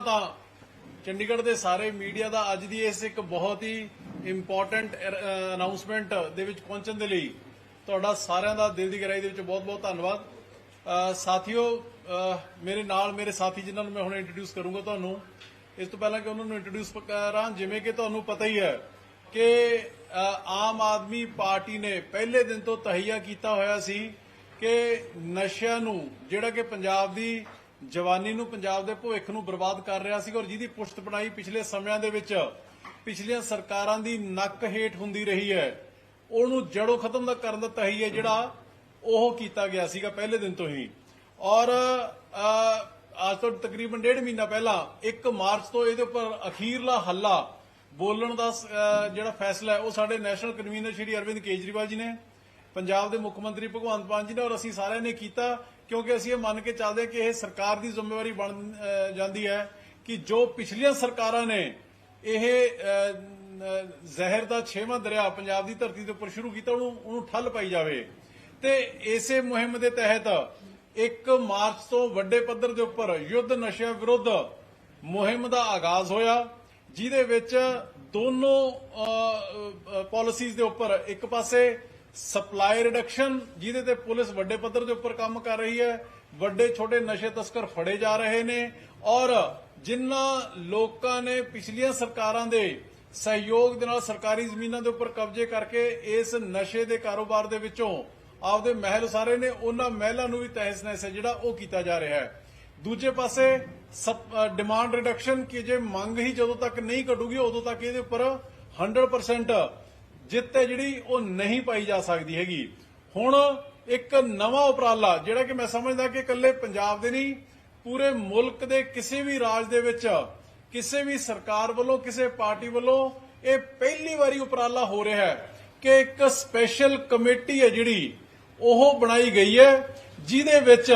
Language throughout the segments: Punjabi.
ਤਾਂ ਚੰਡੀਗੜ੍ਹ ਦੇ ਸਾਰੇ ਮੀਡੀਆ ਦਾ ਅੱਜ ਦੀ ਇਸ ਇੱਕ ਬਹੁਤ ਹੀ ਇੰਪੋਰਟੈਂਟ ਅਨਾਉਂਸਮੈਂਟ ਦੇ ਵਿੱਚ ਪਹੁੰਚਣ ਦੇ ਲਈ ਤੁਹਾਡਾ ਸਾਰਿਆਂ ਦਾ ਦਿਲ ਦੀ ਗਹਿਰਾਈ ਦੇ ਵਿੱਚ ਬਹੁਤ-ਬਹੁਤ ਧੰਨਵਾਦ। ਸਾਥੀਓ ਮੇਰੇ ਨਾਲ ਮੇਰੇ ਸਾਥੀ ਜਿਨ੍ਹਾਂ ਨੂੰ ਮੈਂ ਹੁਣ ਇੰਟਰੋਡਿਊਸ ਕਰੂੰਗਾ ਤੁਹਾਨੂੰ, ਇਸ ਤੋਂ ਪਹਿਲਾਂ ਕਿ ਉਹਨਾਂ ਨੂੰ ਇੰਟਰੋਡਿਊਸ ਕਰਾਂ ਜਿਵੇਂ ਕਿ ਤੁਹਾਨੂੰ ਪਤਾ ਹੀ ਹੈ ਕਿ ਆਮ ਆਦਮੀ ਪਾਰਟੀ ਨੇ ਪਹਿਲੇ ਦਿਨ ਤੋਂ ਤਹਈਆ ਕੀਤਾ ਹੋਇਆ ਸੀ ਕਿ ਨਸ਼ਿਆਂ ਨੂੰ, ਜਿਹੜਾ ਕਿ ਪੰਜਾਬ ਦੀ ਜਵਾਨੀ ਨੂੰ ਪੰਜਾਬ ਦੇ ਭਵਿੱਖ ਨੂੰ ਬਰਬਾਦ ਕਰ ਰਿਹਾ ਸੀ ਔਰ ਜਿਹਦੀ ਪੁਸ਼ਤ ਬਣਾਈ ਪਿਛਲੇ ਸਮਿਆਂ ਦੇ ਵਿੱਚ, ਪਿਛਲੀਆਂ ਸਰਕਾਰਾਂ ਦੀ ਨੱਕ ਹੇਠ ਹੁੰਦੀ ਰਹੀ ਹੈ। ਉਹਨੂੰ ਜੜੋਂ ਖਤਮ ਦਾ ਕਰਨ ਦਾ ਤਹਈਆ ਜਿਹੜਾ ਉਹ ਕੀਤਾ ਗਿਆ ਸੀਗਾ ਪਹਿਲੇ ਦਿਨ ਤੋਂ ਹੀ। ਔਰ ਅੱਜ ਤੋਂ ਤਕਰੀਬਨ ਡੇਢ ਮਹੀਨਾ ਪਹਿਲਾਂ 1 ਮਾਰਚ ਤੋਂ ਇਹਦੇ ਉੱਪਰ ਅਖੀਰਲਾ ਹੱਲਾ ਬੋਲਣ ਦਾ ਜਿਹੜਾ ਫੈਸਲਾ ਹੈ, ਉਹ ਸਾਡੇ ਨੈਸ਼ਨਲ ਕਨਵੀਨਰ ਸ਼੍ਰੀ ਅਰਵਿੰਦ ਕੇਜਰੀਵਾਲ ਜੀ ਨੇ, ਪੰਜਾਬ ਦੇ ਮੁੱਖ ਮੰਤਰੀ ਭਗਵੰਤ ਮਾਨ ਜੀ ਨੇ ਔਰ ਅਸੀਂ ਸਾਰਿਆਂ ਨੇ ਕੀਤਾ। ਕਿਉਂਕਿ ਅਸੀਂ ਇਹ ਮੰਨ ਕੇ ਚੱਲਦੇ ਹਾਂ ਕਿ ਇਹ ਸਰਕਾਰ ਦੀ ਜ਼ਿੰਮੇਵਾਰੀ ਬਣ ਜਾਂਦੀ ਹੈ ਕਿ ਜੋ ਪਿਛਲੀਆਂ ਸਰਕਾਰਾਂ ਨੇ ਇਹ ਜ਼ਹਿਰ ਦਾ ਛੇਵਾਂ ਦਰਿਆ ਪੰਜਾਬ ਦੀ ਧਰਤੀ ਦੇ ਉੱਪਰ ਸ਼ੁਰੂ ਕੀਤਾ, ਉਹਨੂੰ ਉਹਨੂੰ ਠੱਲ ਪਾਈ ਜਾਵੇ। ਤੇ ਇਸੇ ਮੁਹਿੰਮ ਦੇ ਤਹਿਤ 1 ਮਾਰਚ ਤੋਂ ਵੱਡੇ ਪੱਧਰ ਦੇ ਉੱਪਰ ਯੁੱਧ ਨਸ਼ਿਆਂ ਵਿਰੁੱਧ ਮੁਹਿੰਮ ਦਾ ਆਗਾਜ਼ ਹੋਇਆ, ਜਿਹਦੇ ਵਿੱਚ ਦੋਨੋਂ ਪਾਲਿਸੀਜ਼ ਦੇ ਉੱਪਰ ਇੱਕ ਪਾਸੇ ਸਪਲਾਈ ਰਿਡਕਸ਼ਨ, ਜਿਹਦੇ ਤੇ ਪੁਲਿਸ ਵੱਡੇ ਪੱਧਰ ਦੇ ਉੱਪਰ ਕੰਮ ਕਰ ਰਹੀ ਹੈ, ਵੱਡੇ ਛੋਟੇ ਨਸ਼ੇ ਤਸਕਰ ਫੜੇ ਜਾ ਰਹੇ ਨੇ, ਔਰ ਜਿਨ੍ਹਾਂ ਲੋਕਾਂ ਨੇ ਪਿਛਲੀਆਂ ਸਰਕਾਰਾਂ ਦੇ ਸਹਿਯੋਗ ਦੇ ਨਾਲ ਸਰਕਾਰੀ ਜ਼ਮੀਨਾਂ ਦੇ ਉੱਪਰ ਕਬਜ਼ੇ ਕਰਕੇ ਇਸ ਨਸ਼ੇ ਦੇ ਕਾਰੋਬਾਰ ਦੇ ਵਿੱਚੋਂ ਆਪਦੇ ਮਹਿਲ ਸਾਰੇ ਨੇ, ਉਹਨਾਂ ਮਹਿਲਾਂ ਨੂੰ ਵੀ ਤਹਿਸ ਨਹਿਸ ਜਿਹੜਾ ਉਹ ਕੀਤਾ ਜਾ ਰਿਹਾ ਹੈ। ਦੂਜੇ ਪਾਸੇ ਡਿਮਾਂਡ ਰਿਡਕਸ਼ਨ ਕਿ ਜੇ ਮੰਗ ਹੀ ਜਦੋਂ ਤੱਕ ਨਹੀਂ ਘਟੂਗੀ, ਉਦੋਂ ਤੱਕ ਇਹਦੇ ਉੱਪਰ 100% ਜਿੱਤ ਹੈ ਜਿਹੜੀ ਉਹ ਨਹੀਂ ਪਾਈ ਜਾ ਸਕਦੀ ਹੈਗੀ। ਹੁਣ ਇੱਕ ਨਵਾਂ ਉਪਰਾਲਾ, ਜਿਹੜਾ ਕਿ ਮੈਂ ਸਮਝਦਾ ਕਿ ਇਕੱਲੇ ਪੰਜਾਬ ਦੇ ਨਹੀਂ, ਪੂਰੇ ਮੁਲਕ ਦੇ ਕਿਸੇ ਵੀ ਰਾਜ ਦੇ ਵਿੱਚ, ਕਿਸੇ ਵੀ ਸਰਕਾਰ ਵੱਲੋਂ, ਕਿਸੇ ਪਾਰਟੀ ਵੱਲੋਂ ਇਹ ਪਹਿਲੀ ਵਾਰੀ ਉਪਰਾਲਾ ਹੋ ਰਿਹਾ ਹੈ ਕਿ ਇੱਕ ਸਪੈਸ਼ਲ ਕਮੇਟੀ ਹੈ ਜਿਹੜੀ, ਉਹ ਬਣਾਈ ਗਈ ਹੈ, ਜਿਹਦੇ ਵਿੱਚ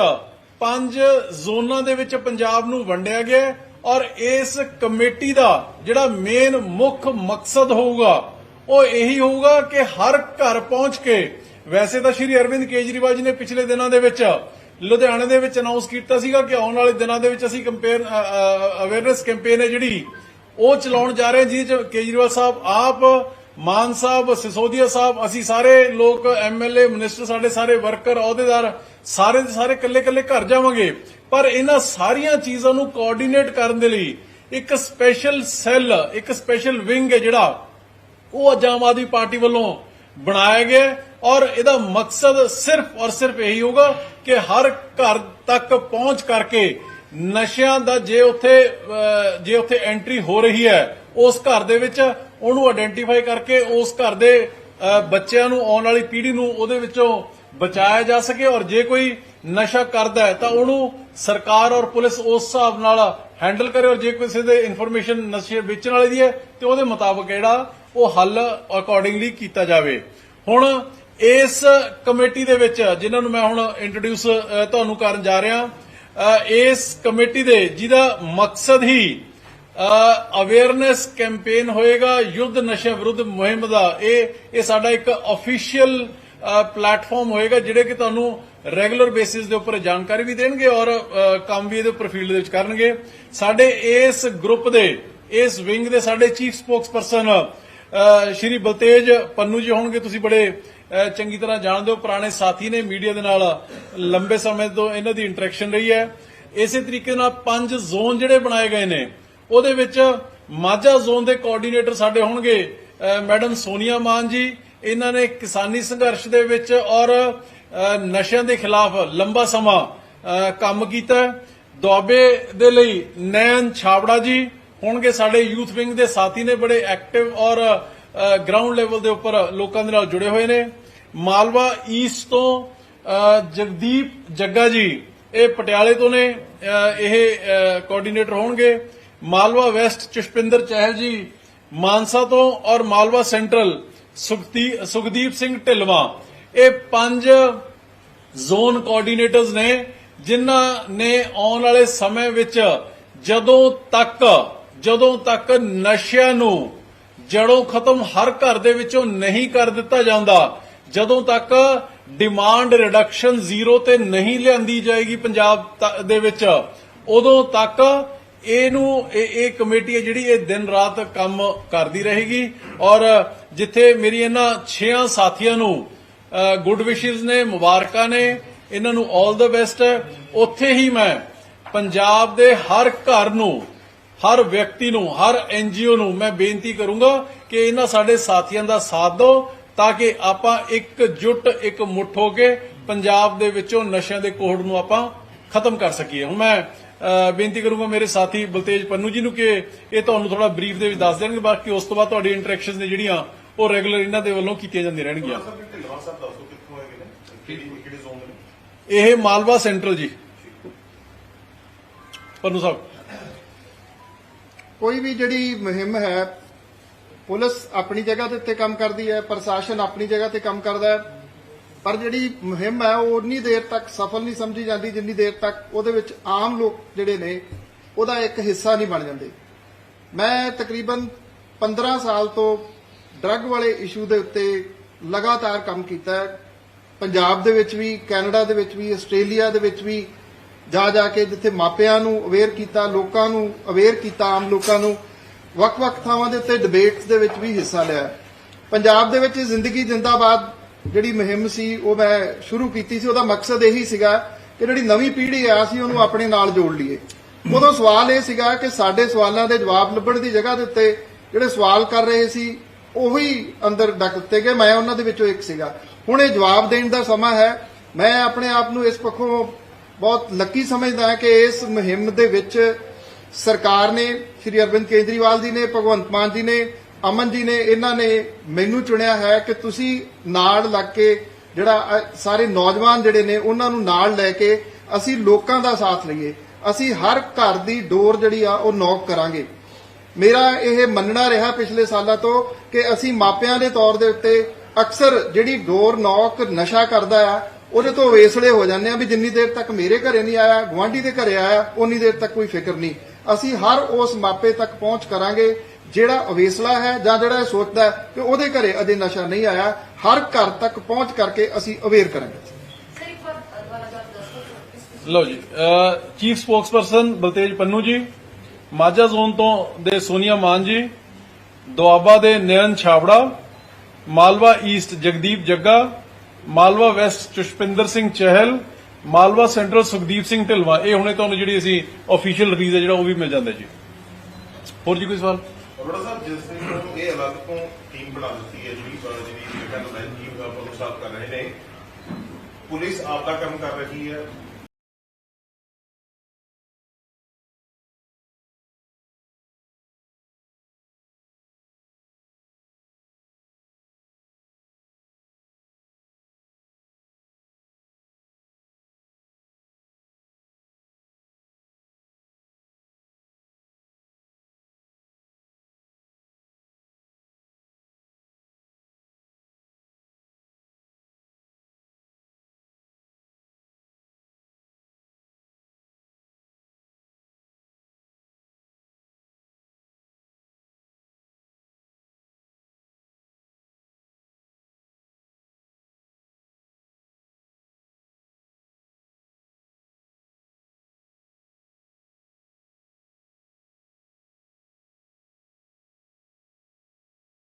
ਪੰਜ ਜ਼ੋਨਾਂ ਦੇ ਵਿੱਚ ਪੰਜਾਬ ਨੂੰ ਵੰਡਿਆ ਗਿਆ ਔਰ ਇਸ ਕਮੇਟੀ ਦਾ ਜਿਹੜਾ ਮੇਨ ਮੁੱਖ ਮਕਸਦ ਹੋਊਗਾ ਉਹ ਇਹੀ ਹੋਊਗਾ ਕਿ ਹਰ ਘਰ ਪਹੁੰਚ ਕੇ, ਵੈਸੇ ਤਾਂ ਸ਼੍ਰੀ ਅਰਵਿੰਦ ਕੇਜਰੀਵਾਲ ਜੀ ਨੇ ਪਿਛਲੇ ਦਿਨਾਂ ਦੇ ਵਿੱਚ ਲੁਧਿਆਣੇ ਦੇ ਵਿੱਚ ਅਨਾਉਂਸ ਕੀਤਾ ਸੀਗਾ ਕਿ ਆਉਣ ਵਾਲੇ ਦਿਨਾਂ ਦੇ ਵਿੱਚ ਅਸੀਂ ਕੰਪੇਅਰ ਅਵੇਅਰਨੈਸ ਕੈਂਪੇਨ ਹੈ ਜਿਹੜੀ, ਉਹ ਚਲਾਉਣ ਜਾ ਰਹੇ ਹਾਂ, ਜਿਹਦੇ ਚ ਕੇਜਰੀਵਾਲ ਸਾਹਿਬ, ਆਪ, ਮਾਨ ਸਾਹਿਬ, ਸਿਸੋਦੀਆ ਸਾਹਿਬ, ਅਸੀਂ ਸਾਰੇ ਲੋਕ ਐਮਐਲਏ ਮਿਨਿਸਟਰ ਸਾਡੇ ਸਾਰੇ ਵਰਕਰ ਅਹੁਦੇਦਾਰ, ਸਾਰੇ ਦੇ ਸਾਰੇ ਇਕੱਲੇ ਇਕੱਲੇ ਘਰ ਜਾਵਾਂਗੇ। ਪਰ ਇਹਨਾਂ ਸਾਰੀਆਂ ਚੀਜ਼ਾਂ ਨੂੰ ਕੋਆਰਡੀਨੇਟ ਕਰਨ ਦੇ ਲਈ ਇੱਕ ਸਪੈਸ਼ਲ ਸੈੱਲ ਇੱਕ ਸਪੈਸ਼ਲ ਵਿੰਗ ਹੈ ਜਿਹੜਾ ਉਹ ਅੱਜ ਆਮ ਆਦਮੀ ਪਾਰਟੀ ਵੱਲੋਂ ਬਣਾਇਆ ਗਿਆ ਔਰ ਇਹਦਾ ਮਕਸਦ ਸਿਰਫ ਔਰ ਸਿਰਫ ਇਹੀ ਹੋਗਾ ਕਿ ਹਰ ਘਰ ਤੱਕ ਪਹੁੰਚ ਕਰਕੇ ਨਸ਼ਿਆਂ ਦਾ ਜੇ ਉੱਥੇ ਜੇ ਉੱਥੇ ਐਂਟਰੀ ਹੋ ਰਹੀ ਹੈ, ਉਸ ਘਰ ਦੇ ਵਿੱਚ ਉਹਨੂੰ ਆਇਡੈਂਟੀਫਾਈ ਕਰਕੇ ਉਸ ਘਰ ਦੇ ਬੱਚਿਆਂ ਨੂੰ ਆਉਣ ਵਾਲੀ ਪੀੜ੍ਹੀ ਨੂੰ ਉਹਦੇ ਵਿੱਚੋਂ ਬਚਾਇਆ ਜਾ ਸਕੇ ਔਰ ਜੇ ਕੋਈ ਨਸ਼ਾ ਕਰਦਾ ਹੈ ਤਾਂ ਉਹਨੂੰ ਸਰਕਾਰ ਔਰ ਪੁਲਿਸ ਉਸ ਹਿਸਾਬ ਨਾਲ ਹੈਂਡਲ ਕਰੇ ਔਰ ਜੇ ਕਿਸੇ ਦੇ ਇਨਫੋਰਮੇਸ਼ਨ ਨਸ਼ੇ ਵੇਚਣ ਵਾਲੇ ਦੀ ਹੈ, ਤੇ ਉਹਦੇ ਮੁਤਾਬਕ ਜਿਹੜਾ ਉਹ ਹੱਲ ਅਕੋਰਡਿੰਗਲੀ ਕੀਤਾ ਜਾਵੇ। ਹੁਣ ਇਸ ਕਮੇਟੀ ਦੇ ਵਿੱਚ, ਜਿਨ੍ਹਾਂ ਨੂੰ ਮੈਂ ਹੁਣ ਇੰਟਰੋਡਿਊਸ ਤੁਹਾਨੂੰ ਕਰਨ ਜਾ ਰਿਹਾ ਇਸ ਕਮੇਟੀ ਦੇ, ਜਿਹਦਾ ਮਕਸਦ ਹੀ ਅਵੇਅਰਨੈਸ ਕੈਂਪੇਨ ਹੋਏਗਾ, ਯੁੱਧ ਨਸ਼ੇ ਵਿਰੁੱਧ ਮੁਹਿੰਮ ਦਾ। ਇਹ ਇਹ ਸਾਡਾ ਇੱਕ ਅਫੀਸ਼ੀਅਲ ਪਲੇਟਫਾਰਮ ਹੋਏਗਾ, ਜਿਹੜੇ ਕਿ ਤੁਹਾਨੂੰ ਰੈਗੂਲਰ ਬੇਸਿਸ ਦੇ ਉੱਪਰ ਜਾਣਕਾਰੀ ਵੀ ਦੇਣਗੇ ਔਰ ਕੰਮ ਵੀ ਇਹਦੇ ਉੱਪਰ ਫੀਲਡ ਦੇ ਵਿੱਚ ਕਰਨਗੇ। ਸਾਡੇ ਇਸ ਗਰੁੱਪ ਦੇ, ਇਸ ਵਿੰਗ ਦੇ ਸਾਡੇ ਚੀਫ ਸਪੋਕਸਪਰਸਨ ਸ਼੍ਰੀ ਬਲਤੇਜ ਪੰਨੂ ਜੀ ਹੋਣਗੇ, ਤੁਸੀਂ ਬੜੇ ਚੰਗੀ ਤਰ੍ਹਾਂ ਜਾਣਦੇ ਹੋ। ਪੁਰਾਣੇ ਸਾਥੀ ਨੇ ਮੀਡੀਆ ਦੇ ਨਾਲ ਲੰਬੇ ਸਮੇਂ ਤੋਂ ਇਹਨਾਂ ਦੀ ਇੰਟਰੈਕਸ਼ਨ ਰਹੀ ਹੈ। ਇਸੇ ਤਰੀਕੇ ਨਾਲ ਪੰਜ ਜ਼ੋਨ ਜਿਹੜੇ ਬਣਾਏ ਗਏ ਨੇ, ਉਹਦੇ ਵਿੱਚ ਮਾਝਾ ਜ਼ੋਨ ਦੇ ਕੋਆਰਡੀਨੇਟਰ ਸਾਡੇ ਹੋਣਗੇ ਮੈਡਮ ਸੋਨੀਆ ਮਾਨ ਜੀ। ਇਹਨਾਂ ਨੇ ਕਿਸਾਨੀ ਸੰਘਰਸ਼ ਦੇ ਵਿੱਚ ਔਰ ਨਸ਼ਿਆਂ ਦੇ ਖਿਲਾਫ ਲੰਬਾ ਸਮਾਂ ਕੰਮ ਕੀਤਾ। ਦੁਆਬੇ ਦੇ ਲਈ ਨੈਨ ਛਾਬੜਾ ਜੀ ਹੋਣਗੇ ਸਾਡੇ ਯੂਥ ਵਿੰਗ ਦੇ ਸਾਥੀ ਨੇ, ਬੜੇ ਐਕਟਿਵ ਔਰ ਗਰਾਊਂਡ ਲੈਵਲ ਦੇ ਉੱਪਰ ਲੋਕਾਂ ਦੇ ਨਾਲ ਜੁੜੇ ਹੋਏ ਨੇ। ਮਾਲਵਾ ਈਸਟ ਤੋਂ ਜਗਦੀਪ ਜੱਗਾ ਜੀ, ਇਹ ਪਟਿਆਲੇ ਤੋਂ ਨੇ। ਇਹ ਕੋਆਰਡੀਨੇਟਰ ਹੋਣਗੇ। ਮਾਲਵਾ ਵੈਸਟ ਚਸ਼ਪਿੰਦਰ ਚਹਿਲ ਜੀ, ਮਾਨਸਾ ਤੋਂ ਔਰ ਮਾਲਵਾ ਸੈਂਟਰਲ ਸੁਖਤੀ- ਸੁਖਦੀਪ ਸਿੰਘ ਢਿਲਵਾ। ਇਹ ਪੰਜ ਜ਼ੋਨ ਕੋਆਰਡੀਨੇਟਰਸ ਨੇ, ਜਿਨ੍ਹਾਂ ਨੇ ਆਉਣ ਵਾਲੇ ਸਮੇਂ ਵਿੱਚ ਜਦੋਂ ਤੱਕ ਜਦੋਂ ਤੱਕ ਨਸ਼ਿਆਂ ਨੂੰ ਜੜੋਂ ਖਤਮ ਹਰ ਘਰ ਦੇ ਵਿੱਚੋਂ ਨਹੀਂ ਕਰ ਦਿੱਤਾ ਜਾਂਦਾ। ਜਦੋਂ ਤੱਕ ਡਿਮਾਂਡ ਰਿਡਕਸ਼ਨ ਜ਼ੀਰੋ ਤੇ ਨਹੀਂ ਲਿਆਂਦੀ ਜਾਏਗੀ ਪੰਜਾਬ ਦੇ ਵਿੱਚ, ਉਦੋਂ ਤੱਕ ਇਹਨੂੰ, ਇਹ ਕਮੇਟੀ ਹੈ ਜਿਹੜੀ ਇਹ ਦਿਨ ਰਾਤ ਕੰਮ ਕਰਦੀ ਰਹੇਗੀ। ਔਰ ਜਿੱਥੇ ਮੇਰੀ ਇਹਨਾਂ 6 ਸਾਥੀਆਂ ਨੂੰ ਗੁੱਡ ਵਿਸ਼ੇਸ ਨੇ, ਮੁਬਾਰਕਾਂ ਨੇ, ਇਹਨਾਂ ਨੂੰ 올 ਦਾ ਬੈਸਟ ਹੈ, ਉੱਥੇ ਹੀ ਮੈਂ ਪੰਜਾਬ ਦੇ ਹਰ ਘਰ ਨੂੰ ਹਰ ਵਿਅਕਤੀ ਨੂੰ ਹਰ ਐਨਜੀਓ ਨੂੰ ਮੈਂ ਬੇਨਤੀ ਕਰੂੰਗਾ ਕਿ ਇਹਨਾਂ ਸਾਡੇ ਸਾਥੀਆਂ ਦਾ ਸਾਥ ਦਿਓ ਤਾਂ ਕਿ ਆਪਾਂ ਇੱਕ ਜੁੱਟ ਇੱਕ ਮੁੱਠ ਹੋ ਕੇ ਪੰਜਾਬ ਦੇ ਵਿੱਚੋਂ ਨਸ਼ਿਆਂ ਦੇ ਕੋਹੜ ਨੂੰ ਆਪਾਂ ਖਤਮ ਕਰ ਸਕੀਏ। ਹੁਣ ਮੈਂ ਬੇਨਤੀ ਕਰੂੰਗਾ ਮੇਰੇ ਸਾਥੀ ਬਲਤੇਜ ਪੰਨੂ ਜੀ ਨੂੰ ਕਿ ਇਹ ਤੁਹਾਨੂੰ ਥੋੜਾ ਬਰੀਫ ਦੇ ਵਿੱਚ ਦੱਸ ਦੇਣਗੇ ਬਾਕੀ ਉਸ ਤੋਂ ਬਾਅਦ ਤੁਹਾਡੀ ਇੰਟਰੈਕਸ਼ਨਸ ਨੇ ਜਿਹੜੀਆਂ ਉਹ ਰੈਗੂਲਰ ਇਹਨਾਂ ਦੇ ਵੱਲੋਂ ਕੀਤੀਆਂ ਜਾਂਦੀਆਂ ਰਹਿਣਗੀਆਂ। ਇਹ ਮਾਲਵਾ ਸੈਂਟਰਲ ਜੀ। ਪੰਨੂ ਸਾਹਿਬ। ਕੋਈ ਵੀ ਜਿਹੜੀ ਮੁਹਿੰਮ ਹੈ, ਪੁਲਿਸ ਆਪਣੀ ਜਗ੍ਹਾ ਦੇ ਉੱਤੇ ਕੰਮ ਕਰਦੀ ਹੈ, ਪ੍ਰਸ਼ਾਸਨ ਆਪਣੀ ਜਗ੍ਹਾ ਤੇ ਕੰਮ ਕਰਦਾ ਹੈ, ਪਰ ਜਿਹੜੀ ਮੁਹਿੰਮ ਹੈ, ਉਹ ਉਨੀ ਦੇਰ ਤੱਕ ਸਫਲ ਨਹੀਂ ਸਮਝੀ ਜਾਂਦੀ, ਜਿੰਨੀ ਦੇਰ ਤੱਕ ਉਹਦੇ ਵਿੱਚ ਆਮ ਲੋਕ ਜਿਹੜੇ ਨੇ, ਉਹਦਾ ਇੱਕ ਹਿੱਸਾ ਨਹੀਂ ਬਣ ਜਾਂਦੇ। ਮੈਂ ਤਕਰੀਬਨ 15 ਸਾਲ ਤੋਂ ਡਰੱਗ ਵਾਲੇ ਇਸ਼ੂ ਦੇ ਉੱਤੇ ਲਗਾਤਾਰ ਕੰਮ ਕੀਤਾ ਹੈ। ਪੰਜਾਬ ਦੇ ਵਿੱਚ ਵੀ, ਕੈਨੇਡਾ ਦੇ ਵਿੱਚ ਵੀ, ਆਸਟ੍ਰੇਲੀਆ ਦੇ ਵਿੱਚ ਵੀ ਜਾ ਜਾ ਕੇ ਜਿੱਥੇ ਮਾਪਿਆਂ ਨੂੰ ਅਵੇਅਰ ਕੀਤਾ, ਲੋਕਾਂ ਨੂੰ ਅਵੇਅਰ ਕੀਤਾ, ਆਮ ਲੋਕਾਂ ਨੂੰ, ਵੱਖ-ਵੱਖ ਥਾਵਾਂ ਦੇ ਉੱਤੇ ਡਿਬੇਟਸ ਦੇ ਵਿੱਚ ਵੀ ਹਿੱਸਾ ਲਿਆ। ਪੰਜਾਬ ਦੇ ਵਿੱਚ ਜ਼ਿੰਦਗੀ ਜਿੰਦਾਬਾਦ ਜਿਹੜੀ ਮੁਹਿੰਮ ਸੀ, ਉਹ ਮੈਂ ਸ਼ੁਰੂ ਕੀਤੀ ਸੀ, ਉਹਦਾ ਮਕਸਦ ਇਹੀ ਸੀਗਾ ਕਿ ਜਿਹੜੀ ਨਵੀਂ ਪੀੜ੍ਹੀ ਆ ਸੀ ਉਹਨੂੰ ਆਪਣੇ ਨਾਲ ਜੋੜ ਲਈਏ। ਉਦੋਂ ਸਵਾਲ ਇਹ ਸੀਗਾ ਕਿ ਸਾਡੇ ਸਵਾਲਾਂ ਦੇ ਜਵਾਬ ਲੱਭਣ ਦੀ ਜਗ੍ਹਾ ਦੇ ਉੱਤੇ ਜਿਹੜੇ ਸਵਾਲ ਕਰ ਰਹੇ ਸੀ, ਉਹੀ ਅੰਦਰ ਡੱਕ ਦਿੱਤੇ ਗਏ, ਮੈਂ ਉਹਨਾਂ ਦੇ ਵਿੱਚੋਂ ਇੱਕ ਸੀਗਾ। ਹੁਣ ਇਹ ਜਵਾਬ ਦੇਣ ਦਾ ਸਮਾਂ ਹੈ, ਮੈਂ ਆਪਣੇ ਆਪ ਨੂੰ ਇਸ ਪੱਖੋਂ ਬਹੁਤ ਲੱਕੀ ਸਮਝਦਾ ਹਾਂ ਕਿ ਇਸ ਮੁਹਿੰਮ ਦੇ ਵਿੱਚ ਸਰਕਾਰ ਨੇ, ਸ਼੍ਰੀ ਅਰਵਿੰਦ ਕੇਜਰੀਵਾਲ ਜੀ ਨੇ, ਭਗਵੰਤ ਮਾਨ ਜੀ ਨੇ, ਅਮਨ ਜੀ ਨੇ, ਇਹਨਾਂ ਨੇ ਮੈਨੂੰ ਚੁਣਿਆ ਹੈ ਕਿ ਤੁਸੀਂ ਨਾਲ ਲੱਗ ਕੇ ਜਿਹੜਾ ਸਾਰੇ ਨੌਜਵਾਨ ਜਿਹੜੇ ਨੇ, ਉਹਨਾਂ ਨੂੰ ਨਾਲ ਲੈ ਕੇ ਅਸੀਂ ਲੋਕਾਂ ਦਾ ਸਾਥ ਲਈਏ। ਅਸੀਂ ਹਰ ਘਰ ਦੀ ਡੋਰ ਜਿਹੜੀ ਆ, ਉਹ ਨੌਕ ਕਰਾਂਗੇ। ਮੇਰਾ ਇਹ ਮੰਨਣਾ ਰਿਹਾ ਪਿਛਲੇ ਸਾਲਾਂ ਤੋਂ ਕਿ ਅਸੀਂ ਮਾਪਿਆਂ ਦੇ ਤੌਰ ਦੇ ਉੱਤੇ ਅਕਸਰ ਜਿਹੜੀ ਡੋਰ ਨੌਕ ਨਸ਼ਾ ਕਰਦਾ ਆ ਉਹਦੇ ਤੋਂ ਵੇਸਲੇ ਹੋ ਜਾਂਦੇ ਆ ਵੀ ਜਿੰਨੀ ਦੇਰ ਤੱਕ ਮੇਰੇ ਘਰੇ ਨਹੀਂ ਆਇਆ ਗੁਆਂਢੀ ਦੇ ਘਰੇ ਆਇਆ ਉਨੀ ਦੇਰ ਤੱਕ ਕੋਈ ਫਿਕਰ ਨਹੀਂ। ਅਸੀਂ ਹਰ ਉਸ ਮਾਪੇ ਤੱਕ ਪਹੁੰਚ ਕਰਾਂਗੇ ਜਿਹੜਾ ਅਵੇਸਲਾ ਹੈ ਜਾਂ ਜਿਹੜਾ ਇਹ ਸੋਚਦਾ ਹੈ ਕਿ ਉਹਦੇ ਘਰੇ ਅਜੇ ਨਸ਼ਾ ਨਹੀਂ ਆਇਆ ਹਰ ਘਰ ਤੱਕ ਪਹੁੰਚ ਕਰਕੇ ਅਸੀਂ ਅਵੇਅਰ ਕਰਾਂਗੇ। ਲਓ ਜੀ ਚੀਫ ਸਪੋਕਸਪਰਸਨ ਬਲਤੇਜ ਪੰਨੂ ਜੀ ਮਾਝਾ ਜ਼ੋਨ ਤੋਂ ਦੇ ਸੋਨੀਆ ਮਾਨ ਜੀ ਦੁਆਬਾ ਦੇ Nayan Chhabra Malwa east Jagdeep Jagga Malwa west Chushpinder Singh Chahal, Malwa central Sukhdeep Singh Dhilwa. ਇਹ ਹੁਣੇ ਤੁਹਾਨੂੰ ਜਿਹੜੀ ਅਸੀਂ ਅਫੀਸ਼ੀਅਲ ਰਿਲੀਜ਼ ਹੈ ਜਿਹੜਾ ਉਹ ਵੀ ਮਿਲ ਜਾਂਦਾ ਜੀ। ਹੋਰ ਜੀ ਕੋਈ ਸਵਾਲ? ਅਰੋੜਾ ਸਾਹਿਬ, ਜਿਸ ਦਿਨ ਤੋਂ ਇਹ ਅਲੱਗ ਤੋਂ ਟੀਮ ਬਣਾ ਦਿੱਤੀ ਹੈ, ਜਿਹੜੀ ਜਿਹੜੀ ਜਿਹੜਾ ਨਵੇਂ ਟੀਮ ਦਾ ਪ੍ਰੋਸਾਫ ਕਰ ਰਹੇ ਨੇ, ਪੁਲਿਸ ਆਪ ਦਾ ਕੰਮ ਕਰ ਰਹੀ ਹੈ